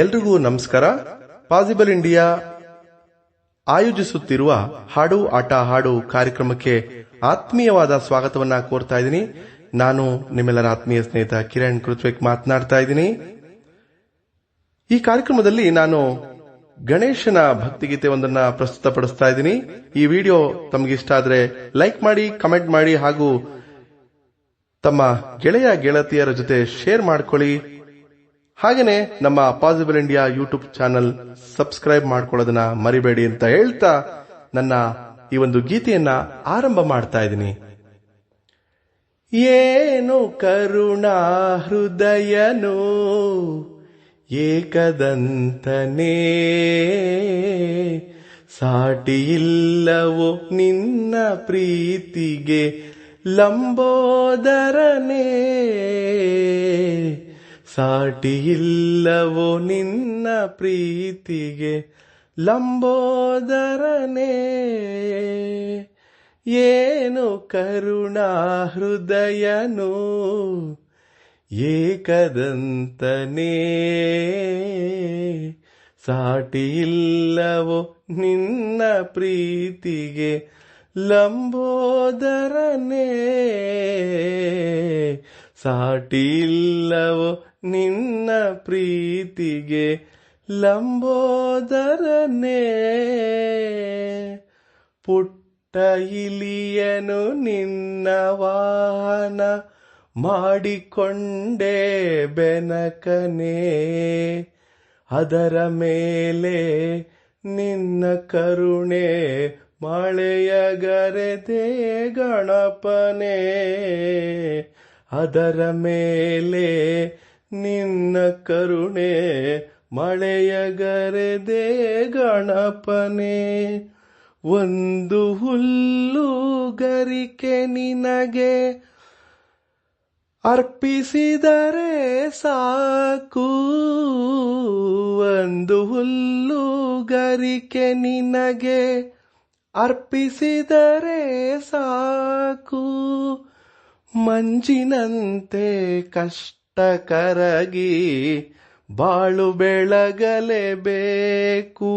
ಎಲ್ರಿಗೂ ನಮಸ್ಕಾರ. Possible India ಆಯೋಜಿಸುತ್ತಿರುವ ಹಾಡು ಆಟ ಹಾಡು ಕಾರ್ಯಕ್ರಮಕ್ಕೆ ಆತ್ಮೀಯವಾದ ಸ್ವಾಗತವನ್ನ ಕೋರ್ತಾ ಇದ್ದೀನಿ. ನಾನು ನಿಮ್ಮೆಲ್ಲರ ಆತ್ಮೀಯ ಸ್ನೇಹಿತ ಕಿರಣ್ ಕೃತ್ವಿಕ್ ಮಾತನಾಡ್ತಾ ಇದ್ದೀನಿ. ಈ ಕಾರ್ಯಕ್ರಮದಲ್ಲಿ ನಾನು ಗಣೇಶನ ಭಕ್ತಿಗೀತೆ ಒಂದನ್ನ ಪ್ರಸ್ತುತಪಡಿಸ್ತಾ ಇದ್ದೀನಿ. ಈ ವಿಡಿಯೋ ತಮಗೆ ಇಷ್ಟ ಆದ್ರೆ ಲೈಕ್ ಮಾಡಿ, ಕಮೆಂಟ್ ಮಾಡಿ ಹಾಗೂ ತಮ್ಮ ಗೆಳೆಯ ಗೆಳತಿಯರ ಜೊತೆ ಶೇರ್ ಮಾಡ್ಕೊಳ್ಳಿ. ಹಾಗೇನೆ ನಮ್ಮ possible India YouTube channel subscribe ಮಾಡ್ಕೊಳ್ಳೋದನ್ನ ಮರಿಬೇಡಿ ಅಂತ ಹೇಳ್ತಾ ನನ್ನ ಈ ಒಂದು ಗೀತೆಯನ್ನ ಆರಂಭ ಮಾಡ್ತಾ ಇದ್ದೀನಿ. ಏನು ಕರುಣಾ ಹೃದಯನು ಏಕದಂತನೇ ಸಾಟಿಯಿಲ್ಲವೋ ನಿನ್ನ ಪ್ರೀತಿಗೆ ಲಂಬೋದರನೇ ಸಾಟಿಯಿಲ್ಲವೋ ನಿನ್ನ ಪ್ರೀತಿಗೆ ಲಂಬೋದರನೇ? ಏನು ಕರುಣಾ ಹೃದಯನು ಏಕದಂತನೇ? ಸಾಟಿಯಿಲ್ಲವೋ ನಿನ್ನ ಪ್ರೀತಿಗೆ ಲಂಬೋದರನೇ? ಸಾಟಿಯಿಲ್ಲವೋ ನಿನ್ನ ಪ್ರೀತಿಗೆ ಲಂಬೋದರನೇ. ಪುಟ್ಟ ಇಲಿಯನು ನಿನ್ನ ವಾಹನ ಮಾಡಿಕೊಂಡೆ ಬೆನಕನೇ. ಅದರ ಮೇಲೆ ನಿನ್ನ ಕರುಣೆ ಮಳೆಯಗರೆದೆ ಗಣಪನೇ. ಅದರ ಮೇಲೆ ನಿನ್ನ ಕರುಣೆ ಮಳೆಯಗರೆದೆ ಗಣಪನೆ. ಒಂದು ಹುಲ್ಲು ಗರಿಕೆ ನಿನಗೆ ಅರ್ಪಿಸಿದರೆ ಸಾಕು. ಒಂದು ಹುಲ್ಲು ಗರಿಕೆ ನಿನಗೆ ಅರ್ಪಿಸಿದರೆ ಸಾಕು. ಮಂಜಿನಂತೆ ಕಷ್ಟ ಕರಗಿ ಬಾಳು ಬೆಳಗಲೇಬೇಕು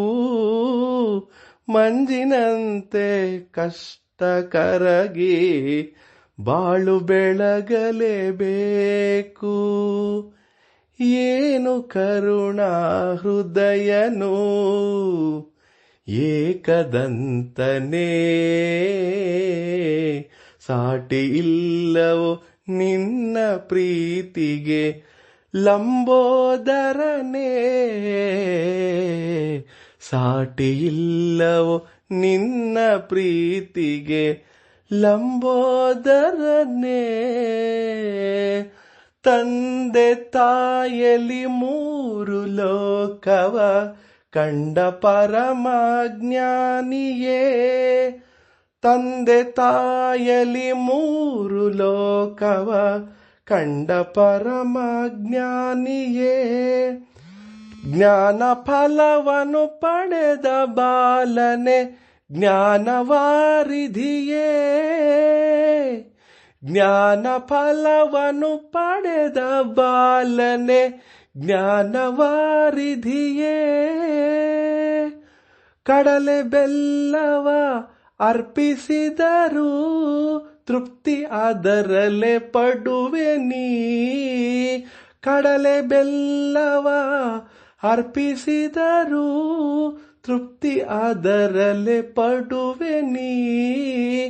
ಮಂಜಿನಂತೆ ಕಷ್ಟ ಕರಗಿ ಬಾಳು ಬೆಳಗಲೇಬೇಕು ಏನು ಕರುಣಾ ಹೃದಯನು ಏಕದಂತನೇ. ಸಾಟಿ ಇಲ್ಲವೋ ನಿನ್ನ ಪ್ರೀತಿಗೆ ಲಂಬೋದರನೇ? ಸಾಟಿ ಇಲ್ಲವೋ ನಿನ್ನ ಪ್ರೀತಿಗೆ ಲಂಬೋದರನೇ? ತಂದೆ ತಾಯಲಿ ಮೂರು ಲೋಕವ ಕಂಡ ಪರಮಜ್ಞಾನಿಯೇ? ತಂದೆ ತಾಯಲಿ ಮೂರು ಲೋಕವ, ಕಂಡ ಪರಮಜ್ಞಾನಿಯೇ. ಜ್ಞಾನ ಫಲವನ್ನು ಪಡೆದ ಬಾಲನೆ ಜ್ಞಾನವಾರಿಧಿಯೇ ಜ್ಞಾನ ಫಲವನ್ನು ಪಡೆದ ಬಾಲನೆ ಜ್ಞಾನವಾರಿಧಿಯೇ ಕಡಲೆ ಬೆಲ್ಲವ ಅರ್ಪಿಸಿದರೂ ತೃಪ್ತಿ ಅದರಲ್ಲೇ ಪಡುವೆ ನೀ. ಕಡಲೆ ಬೆಲ್ಲವ ಅರ್ಪಿಸಿದರೂ ತೃಪ್ತಿ ಅದರಲ್ಲೇ ಪಡುವೆ ನೀ.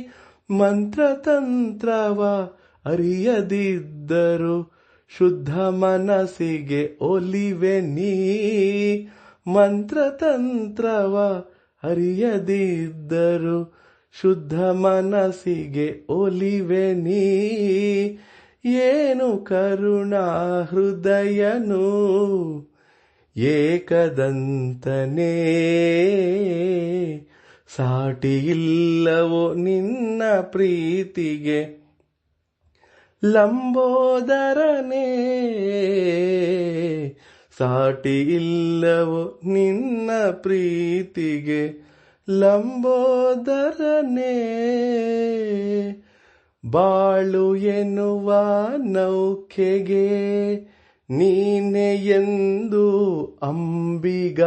ಮಂತ್ರತಂತ್ರವ ಅರಿಯದಿದ್ದರು ಶುದ್ಧ ಮನಸ್ಸಿಗೆ ಒಲಿವೆ ನೀ. ಮಂತ್ರತಂತ್ರವ ಅರಿಯದಿದ್ದರು ಶುದ್ಧ ಮನಸ್ಸಿಗೆ ಒಲಿವೆ ನೀ. ಏನು ಕರುಣಾ ಹೃದಯನು ಏಕದಂತನೇ. ಸಾಟಿ ಇಲ್ಲವೋ ನಿನ್ನ ಪ್ರೀತಿಗೆ ಲಂಬೋದರನೇ. ಸಾಟಿ ಇಲ್ಲವೋ ನಿನ್ನ ಪ್ರೀತಿಗೆ ಲಂಬೋದರನೇ, ಬಾಳು ಎನ್ನುವ ನೌಕೆಗೆ ನೀನೆ ಎಂದು ಅಂಬಿಗ.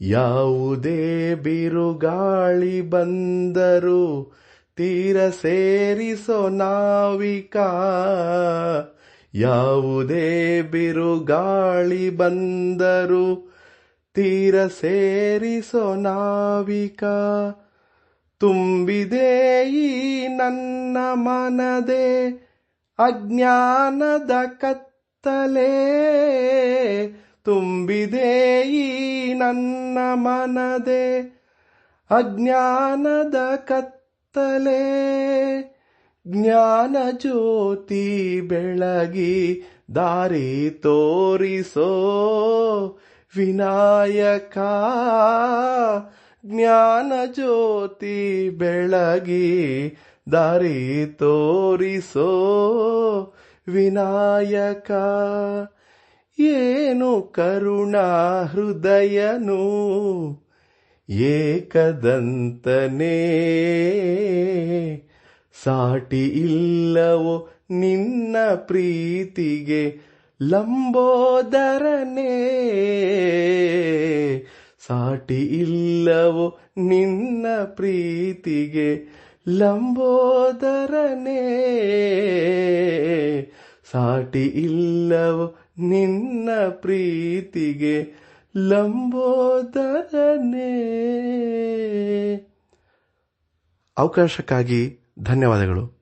ಯಾವುದೇ ಬಿರುಗಾಳಿ ಬಂದರು ತೀರ ಸೇರಿಸೋ ನಾವಿಕ. ಯಾವುದೇ ಬಿರುಗಾಳಿ ಬಂದರು ತೀರ ಸೇರಿಸೋ ನಾವಿಕ, ತುಂಬಿದೆ ನನ್ನ ಮನದೆ, ಅಜ್ಞಾನದ ಕತ್ತಲೆ. ತುಂಬಿದೆ ಈ ನನ್ನ ಮನದೆ, ಅಜ್ಞಾನದ ಕತ್ತಲೆ. ಜ್ಞಾನ ಜ್ಯೋತಿ ಬೆಳಗಿ ದಾರಿ ತೋರಿಸೋ ವಿನಾಯಕ, ಜ್ಞಾನ ಜ್ಯೋತಿ ಬೆಳಗಿ ದಾರಿ ತೋರಿಸೋ ವಿನಾಯಕ. ಏನು ಕರುಣಾ ಹೃದಯನು ಏಕದಂತನೇ. ಸಾಟಿ ಇಲ್ಲವೋ ನಿನ್ನ ಪ್ರೀತಿಗೆ ಲಂಬೋದರನೇ. ಸಾಟಿ ಇಲ್ಲವೋ ನಿನ್ನ ಪ್ರೀತಿಗೆ ಲಂಬೋದರನೇ? ಸಾಟಿ ಇಲ್ಲವೋ ನಿನ್ನ ಪ್ರೀತಿಗೆ ಲಂಬೋದರನೇ? ಅವಕಾಶಕ್ಕಾಗಿ ಧನ್ಯವಾದಗಳು.